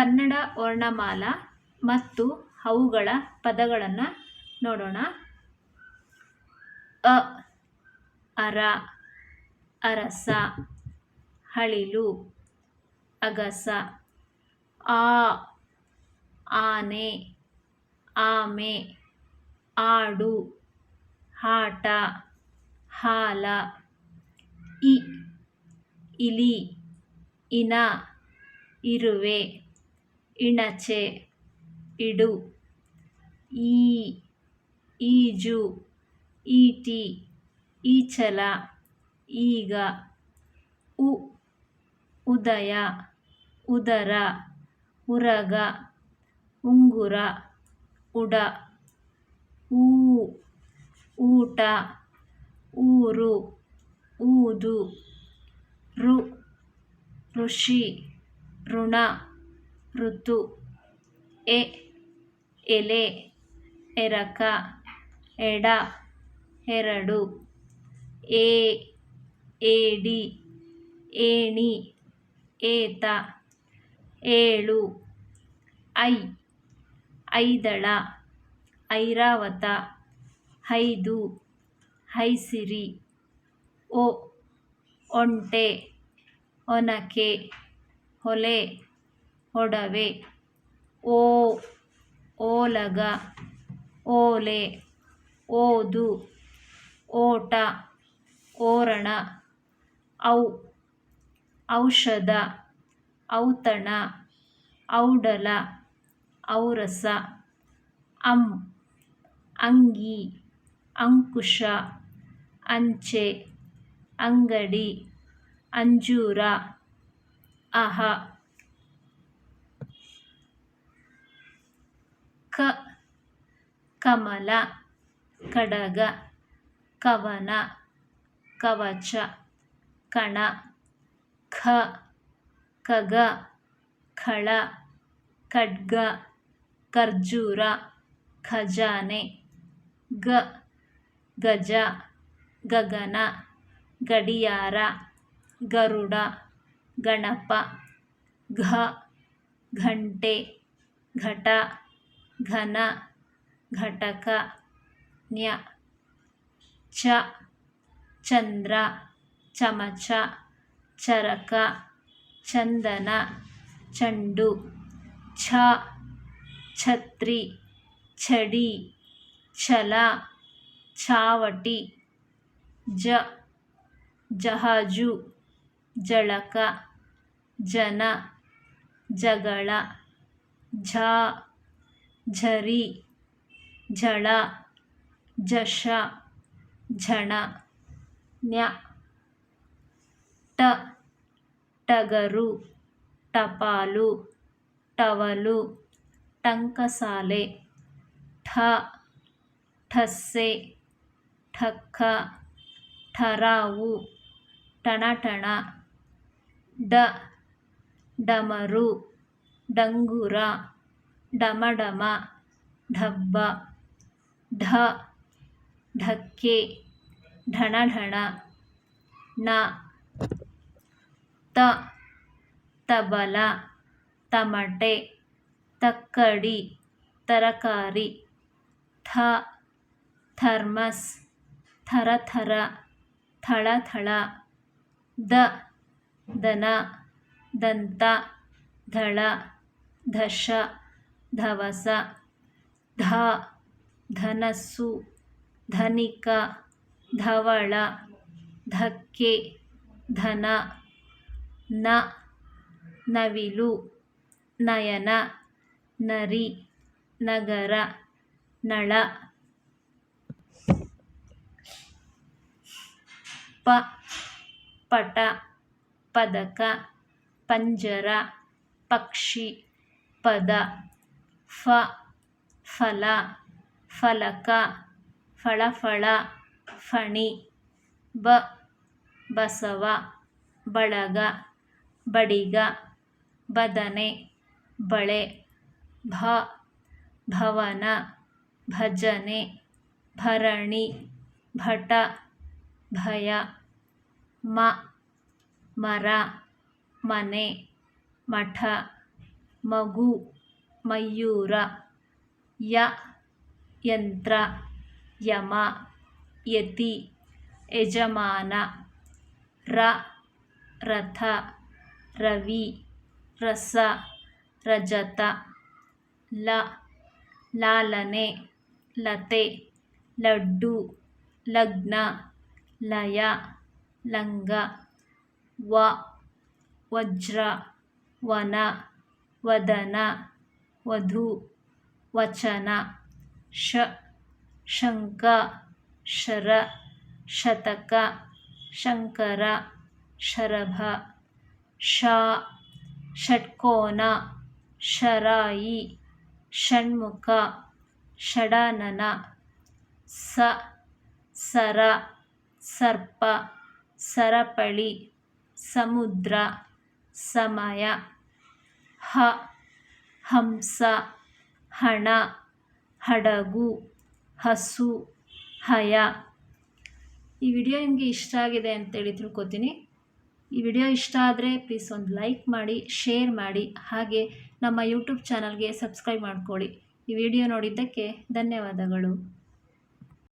ಕನ್ನಡ ವರ್ಣಮಾಲಾ ಮತ್ತು ಅವುಗಳ ಪದಗಳನ್ನು ನೋಡೋಣ. ಅ, ಅರ, ಅರಸ ಹಳಿಲು ಅಗಸ, ಆ, ಆನೆ, ಆಮೆ, ಆಡು, ಆಟ, ಹಾಲ, ಇ, ಇಲಿ, ಇನ, ಇರುವೆ. ಇಣಚೆ, ಇಡು, ಈ, ಈಜು, ಈಟಿ, ಈಚಲ, ಈಗ, ಉ, ಉದಯ, ಉದರ, ಉರಗ, ಉಂಗುರ, ಉಡ, ಊ, ಊಟ, ಊರು, ಊದು ಋ ಋಷಿ, ಋಣ. ಋತು. ಎ, ಎಲೆ, ಎರಕ, ಎಡ, ಎರಡು. ಎ ಏಡಿ ಏಣಿ, ಏತ, ಏಳು. ಐ, ಐದಳ, ಐರಾವತ, ಐದು. ಹೈಸಿರಿ ಒ, ಒಂಟೆ, ಒನಕೆ, ಹೊಲೆ. ಒಡವೆ ಓ, ಓಲಗ, ಓಲೆ, ಓದು, ಓಟ, ಓರಣ, ಔ, ಔಷಧ, ಔತಣ, ಔಡಲ, ಔರಸ, ಅಂ, ಅಂಗಿ, ಅಂಕುಶ, ಅಂಚೆ, ಅಂಗಡಿ, ಅಂಜೂರ, ಅಹ. ಕಮಲ, ಕಡಗ, ಕವನ, ಕವಚ, ಕಣ, ಖ ಖಗ ಖಳ, ಖಡ್ಗ, ಖರ್ಜೂರ, ಖಜಾನೆ, ಗ, ಗಜ, ಗಗನ, ಗಡಿಯಾರ, ಗರುಡ, ಗಣಪ, ಘ, ಘಂಟೆ, ಘಟ ಘನ ಘಟಕ ಜ್ಞ ಚ ಚಂದ್ರ ಚಮಚ ಚರಕ ಚಂದನ ಚೆಂಡು ಛ ಛತ್ರಿ ಛಡಿ ಛಲ ಚಾವಟಿ ಜ ಜಹಾಜು ಜಳಕ ಜನ ಜಗಳ ಝ ಝರಿ, ಝಳ, ಝಷ, ಝಣ, ನ್ಯ, ಟ, ಟಗರು, ಟಪಾಲು, ಟವಲು, ಟಂಕಸಾಲೆ, ಠ, ಠಸ್ಸೆ, ಠಕ್ಕ, ಠರಾವು ಟಣಟಣ ಡ, ಡಮರು, ಡಂಗುರ ಡಮಡಮ, ಢಬ್ಬ, ಢ, ಢಕ್ಕೆ, ಢಣಢಣ ನ ತ, ತಬಲ, ತಮಟೆ, ತಕ್ಕಡಿ, ತರಕಾರಿ, ಥ, ಥರ್ಮಸ್, ಥರಥರ, ಥಳಥಳ, ದ, ದನ, ದಂತ ಧಳ ಧಶ. ಧವಸ, ಧ, ಧನಸ್ಸು, ಧನಿಕ, ಧವಳ, ಧಕ್ಕೆ, ಧನ, ನ, ನವಿಲು, ನಯನ, ನರಿ, ನಗರ, ನಳ. ಪ, ಪಟ, ಪದಕ, ಪಂಜರ, ಪಕ್ಷಿ, ಪದ. ಫ ಫಲ, ಫಲಕ, ಫಳಫಳ, ಫಣಿ, ಬ, ಬಸವ, ಬಳಗ, ಬಡಿಗ, ಬದನೆ, ಬಳೆ, ಭ, ಭವನ, ಭಜನೆ, ಭರಣಿ, ಭಟ, ಭಯ, ಮ, ಮರ, ಮನೆ, ಮಠ, ಮಗು. ಮಯೂರ, ಯ, ಯಂತ್ರ, ಯಮ, ಯತಿ, ಯಜಮಾನ, ರ, ರಥ, ರವಿ, ರಸ, ರಜತ, ಲ, ಲಾಲನೆ, ಲತೆ, ಲಡ್ಡು, ಲಗ್ನ, ಲಯ, ಲಂಗ, ವ, ವಜ್ರ, ವನ, ವದನ ವಧು ವಚನ, ಶ, ಶಂಕ, ಶರ, ಶತಕ, ಶಂಕರ, ಶರಭ ಶ ಷಟ್ಕೋನ, ಶರಾಯಿ, ಷಣ್ಮುಖ, ಷಡಾನನ, ಸ, ಸರ, ಸರ್ಪ, ಸರಪಳಿ, ಸಮುದ್ರ, ಸಮಯ, ಹ ಹಂಸ, ಹಣ, ಹಡಗು, ಹಸು, ಹಯ. ಈ ವಿಡಿಯೋ ನಿಮಗೆ ಇಷ್ಟ ಆಗಿದೆ ಅಂತೇಳಿ ತಿಳ್ಕೊತೀನಿ. ಈ ವಿಡಿಯೋ ಇಷ್ಟ ಆದರೆ ಪ್ಲೀಸ್ ಒಂದು ಲೈಕ್ ಮಾಡಿ ಶೇರ್ ಮಾಡಿ, ಹಾಗೆ ನಮ್ಮ ಯೂಟ್ಯೂಬ್ ಚಾನಲ್ಗೆ ಸಬ್ಸ್ಕ್ರೈಬ್ ಮಾಡ್ಕೊಳ್ಳಿ. ಈ ವಿಡಿಯೋ ನೋಡಿದ್ದಕ್ಕೆ ಧನ್ಯವಾದಗಳು.